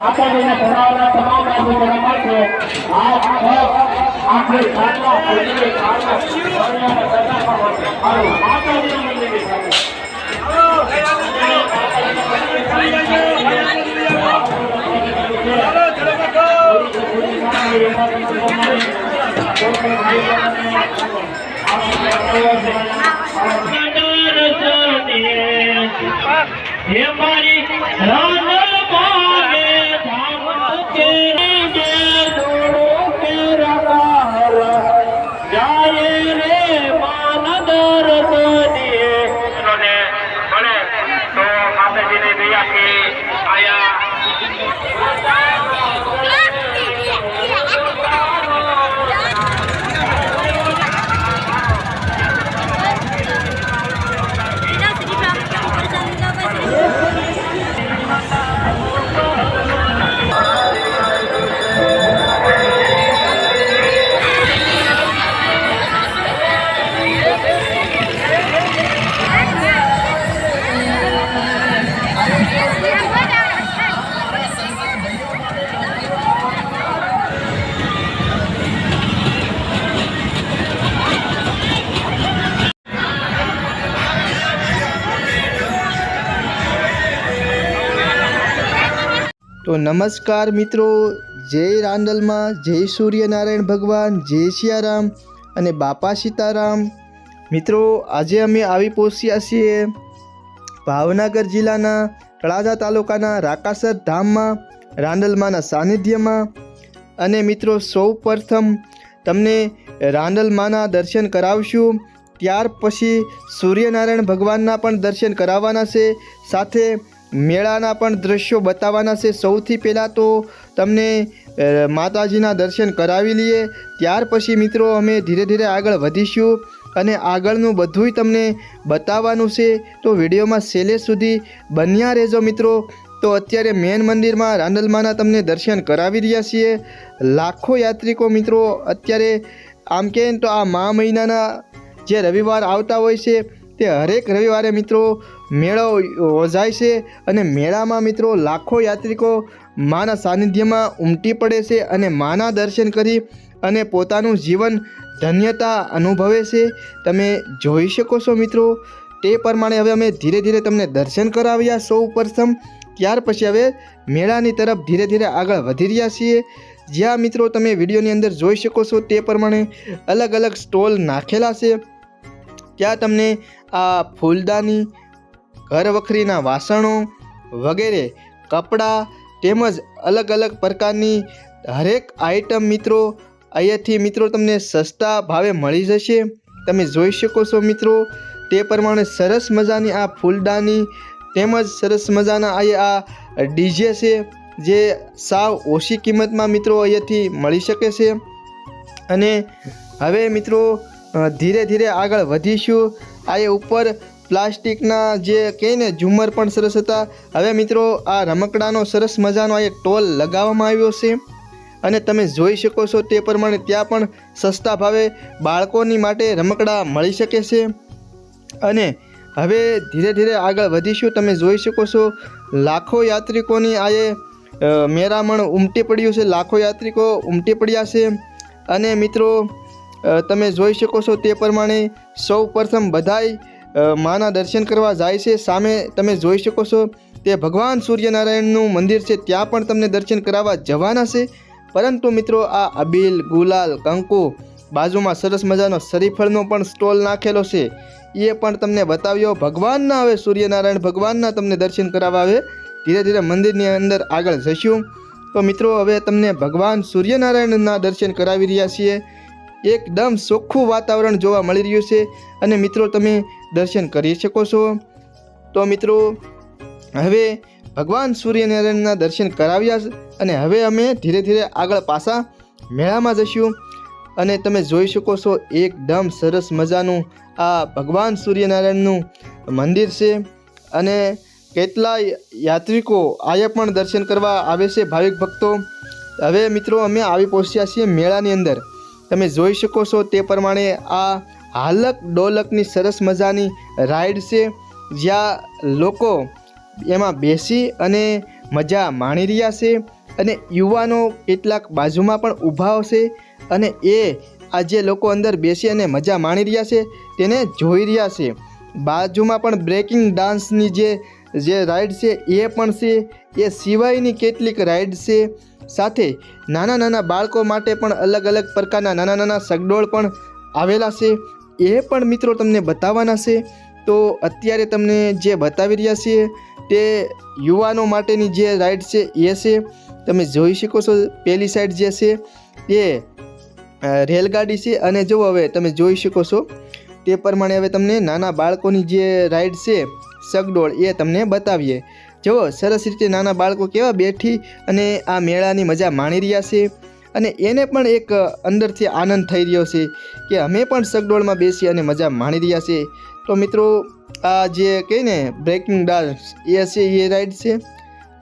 માતાજીને ભણાવવાના તમામ બાળકોના માટે આ છ આખરી સાતમા પૂજ્ય કાળના વર્ણ્યના સદાપા માટે મારું માતાજીનું મંદિર છે. હે મારી રાનલ તો નમસ્કાર મિત્રો, જય રાંદલમાં, જય સૂર્યનારાયણ ભગવાન, જય સિયારામ અને બાપા સીતારામ. મિત્રો, આજે અમે આવી પહોંચ્યા છીએ ભાવનગર જિલ્લાના તળાજા તાલુકાના રાકાસર ધામમાં, રાંદલમાના સાનિધ્યમાં. અને મિત્રો સૌ પ્રથમ તમને રાંદલમાના દર્શન કરાવશું, ત્યાર પછી સૂર્યનારાયણ ભગવાનના પણ દર્શન કરાવવાના છે. સાથે મેળાના પણ દ્રશ્યો બતાવવાના છે. સૌથી પહેલાં તો તમને માતાજીના દર્શન કરાવી લઈએ. ત્યાર પછી મિત્રો અમે ધીરે ધીરે આગળ વધીશું અને આગળનું બધુંય તમને બતાવવાનું છે. તો વિડીયોમાં છેલ્લે સુધી બન્યા રહેજો મિત્રો. તો અત્યારે મેન મંદિરમાં રાંદલમાના તમને દર્શન કરાવી રહ્યા છીએ. લાખો યાત્રિકો મિત્રો, અત્યારે આમ કહે તો આ મા મહિનાના જે રવિવાર આવતા હોય છે તે હરેક રવિવારે મિત્રો મેળો યોજાય છે અને મેળામાં મિત્રો લાખો યાત્રિકો માના સાનિધ્યમાં ઉમટી પડે છે અને માના દર્શન કરી અને પોતાનું જીવન ધન્યતા અનુભવે છે. તમે જોઈ શકો છો મિત્રો, તે પ્રમાણે હવે અમે ધીરે ધીરે તમને દર્શન કરાવ્યા સૌ પ્રથમ. ત્યાર પછી હવે મેળાની તરફ ધીરે ધીરે આગળ વધી રહ્યા છીએ. જ્યાં મિત્રો તમે વિડીયોની અંદર જોઈ શકો છો તે પ્રમાણે અલગ અલગ સ્ટોલ નાખેલા છે. ત્યાં તમને આ ફૂલદાની ઘર વખરીના વાસણો વગેરે, કપડાં તેમજ અલગ અલગ પ્રકારની હરેક આઈટમ મિત્રો, અહીંયાથી મિત્રો તમને સસ્તા ભાવે મળી જશે. તમે જોઈ શકો છો મિત્રો, તે પ્રમાણે સરસ મજાની આ ફૂલદાની તેમજ સરસ મજાના આ ડીજે છે, જે સાવ ઓછી કિંમતમાં મિત્રો અહીંયાથી મળી શકે છે. અને હવે મિત્રો ધીરે ધીરે આગળ વધીશું. આ એ ઉપર પ્લાસ્ટિકના જે કહે ને ઝુમર પણ સરસ હતા. હવે મિત્રો, આ રમકડાનો સરસ મજાનો આ એક ટોલ લગાવવામાં આવ્યો છે. અને તમે જોઈ શકો છો તે પ્રમાણે ત્યાં પણ સસ્તા ભાવે બાળકોની માટે રમકડા મળી શકે છે. અને હવે ધીરે ધીરે આગળ વધીશું. તમે જોઈ શકો છો, લાખો યાત્રિકોની આ એ મેરામણ ઉમટી પડ્યું છે. લાખો યાત્રિકો ઉમટી પડ્યા છે. અને મિત્રો તમે જોઈ શકો છો તે પ્રમાણે સૌ પ્રથમ બધાય માના દર્શન કરવા જાય છે. સામે તમે જોઈ શકો છો તે ભગવાન સૂર્યનારાયણનું મંદિર છે. ત્યાં પણ તમને દર્શન કરાવવા જવાના છે. પરંતુ મિત્રો આ અબીલ, ગુલાલ, કંકુ બાજુમાં સરસ મજાનો શરીફળનો પણ સ્ટોલ નાખેલો છે. એ પણ તમને બતાવ્યો. ભગવાનના હવે સૂર્યનારાયણ ભગવાનના તમને દર્શન કરાવવા આવે. ધીરે ધીરે મંદિરની અંદર આગળ જશું. તો મિત્રો, હવે તમને ભગવાન સૂર્યનારાયણના દર્શન કરાવી રહ્યા છીએ. એકદમ ચોખ્ખું વાતાવરણ જોવા મળી રહ્યું છે. અને મિત્રો, તમે દર્શન કરી શકો છો. તો મિત્રો, હવે ભગવાન સૂર્યનારાયણના દર્શન કરાવ્યા અને હવે અમે ધીરે ધીરે આગળ પાછા મેળામાં જઈશું. અને તમે જોઈ શકો છો, એકદમ સરસ મજાનું આ ભગવાન સૂર્યનારાયણનું મંદિર છે. અને કેટલાય યાત્રિકો આયા પણ દર્શન કરવા આવે છે, ભાવિક ભક્તો. હવે મિત્રો, અમે આવી પહોંચ્યા છીએ મેળાની અંદર. તમે જોઈ શકો છો તે પ્રમાણે આ હાલક ડોલકની સરસ મજાની રાઈડ છે, જ્યાં લોકો એમાં બેસી અને મજા માણી રહ્યા છે અને યુવાનો કેટલાક બાજુમાં પણ ઊભા હશે અને એ આ જે લોકો અંદર બેસી અને મજા માણી રહ્યા છે, તેને જોઈ રહ્યા છે. બાજુમાં પણ બ્રેકિંગ ડાન્સની જે જે રાઈડ છે એ પણ છે, એ સિવાયની કેટલીક રાઈડ છે સાથે નાના નાના બાળકો માટે પણ અલગ અલગ પ્રકારના નાના નાના સગડોળ પણ આવેલા છે. એ પણ મિત્રો તમને બતાવવાના છે. તો અત્યારે તમને જે બતાવી રહ્યા છીએ તે યુવાનો માટેની જે રાઈડ છે એ છે. તમે જોઈ શકો છો પહેલી સાઈડ જે છે એ રેલગાડી છે અને જો હવે તમે જોઈ શકો છો. તે પ્રમાણે હવે તમને નાના બાળકોની જે રાઈડ છે, સગડોળ એ તમને બતાવીએ. જુઓ સરસ રીતે નાના બાળકો કેવા બેઠી અને આ મેળાની મજા માણી રહ્યા છે અને એને પણ એક અંદરથી આનંદ થઈ રહ્યો છે કે અમે પણ સગડોળમાં બેસી અને મજા માણી રહ્યા છે. તો મિત્રો, આ જે કહે ને બ્રેકિંગ ડાન્સ એ છે એ રાઈડ છે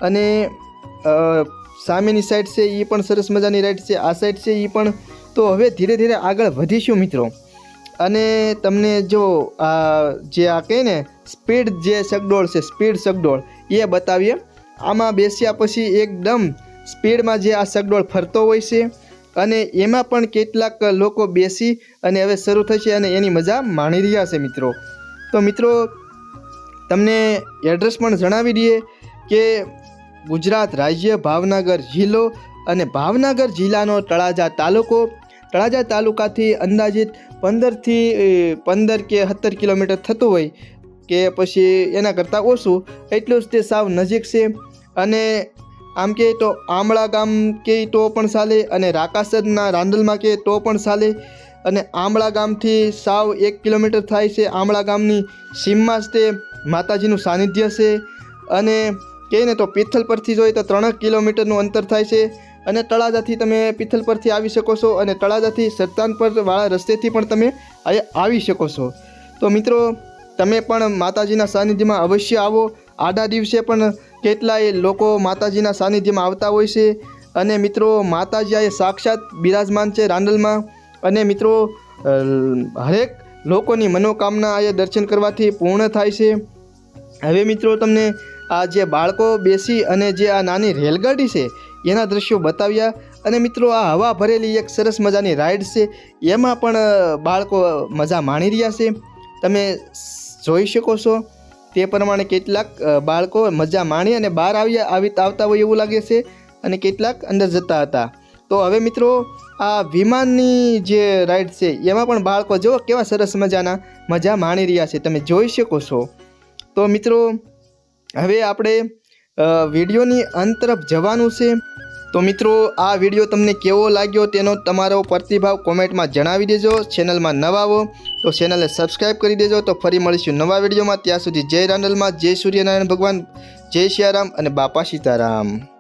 અને સામેની સાઈડ છે એ પણ સરસ મજાની રાઈડ છે, આ સાઈડ છે એ પણ. તો હવે ધીરે ધીરે આગળ વધીશું મિત્રો. અને તમને જો, આ, જે આ કહે ને સ્પીડ જે સગડોળ છે સ્પીડ સગડોળ એ બતાવીએ. આમાં બેસ્યા પછી એકદમ સ્પીડમાં જે આ સગડોળ ફરતો હોય છે અને એમાં પણ કેટલાક લોકો બેસી અને હવે શરૂ થશે અને એની મજા માણી રહ્યા છે મિત્રો. તો મિત્રો, તમને એડ્રેસ પણ જણાવી દઈએ કે ગુજરાત રાજ્ય ભાવનગર જિલ્લો અને ભાવનગર જિલ્લાનો તળાજા તાલુકો. તળાજા તાલુકાથી અંદાજિત પંદરથી પંદર કે સત્તર કિલોમીટર થતું હોય કે પછી એના કરતાં ઓછું, એટલું જ તે સાવ નજીક છે. અને આમ કહે તો આમળા ગામ કે તો પણ ચાલે અને રાકાસદના રાંદલમાં કહે તો પણ ચાલે. અને આમળા ગામથી સાવ એક કિલોમીટર થાય છે આમળા ગામની સીમમાં જ તે માતાજીનું સાનિધ્ય છે. અને કહે ને તો પિથલ પરથી જોઈએ તો ત્રણ કિલોમીટરનું અંતર થાય છે. અને તળાજાથી તમે પિથલ પરથી આવી શકો છો અને તળાજાથી સરતાનપર વાળા રસ્તેથી પણ તમે આવી શકો છો. તો મિત્રો તમે પણ માતાજીના સાનિધ્યમાં અવશ્ય આવો. આડા દિવસે પણ કેટલાય લોકો માતાજીના સાનિધ્યમાં આવતા હોય છે. અને મિત્રો માતાજી આ સાક્ષાત બિરાજમાન છે રાંડલમાં. અને મિત્રો હરેક લોકોની મનોકામના આ દર્શન કરવાથી પૂર્ણ થાય છે. હવે મિત્રો, તમને આ જે બાળકો બેસી અને જે આ નાની રેલગાડી છે, એના દ્રશ્યો બતાવ્યા. અને મિત્રો, આ હવા ભરેલી એક સરસ મજાની રાઈડ છે. એમાં પણ બાળકો મજા માણી રહ્યા છે. તમે જોઈ શકો છો, તે પ્રમાણે કેટલાક બાળકો મજા માણી અને બહાર આવ્યા, આવી, આવતા હોય એવું લાગે છે અને કેટલાક અંદર જતા હતા. તો હવે મિત્રો, આ વિમાનની જે રાઈડ છે, એમાં પણ બાળકો જુઓ કેવા સરસ મજાના મજા માણી રહ્યા છે, તમે જોઈ શકો છો. તો મિત્રો, હવે આપણે વિડીયોની અંત તરફ જવાનું છે. તો મિત્રો, આ વીડિયો તમને કેવો લાગ્યો તેનો તમારો પ્રતિભાવ કોમેન્ટમાં જણાવી દેજો, ચેનલમાં નવા આવો તો ચેનલને સબસ્ક્રાઈબ કરી દેજો તો ફરી મળીશું નવા વિડીયોમાં. ત્યાં સુધી જય રાંડલમાં જય સૂર્યનારાયણ ભગવાન, જય સિયારામ અને બાપા સીતારામ.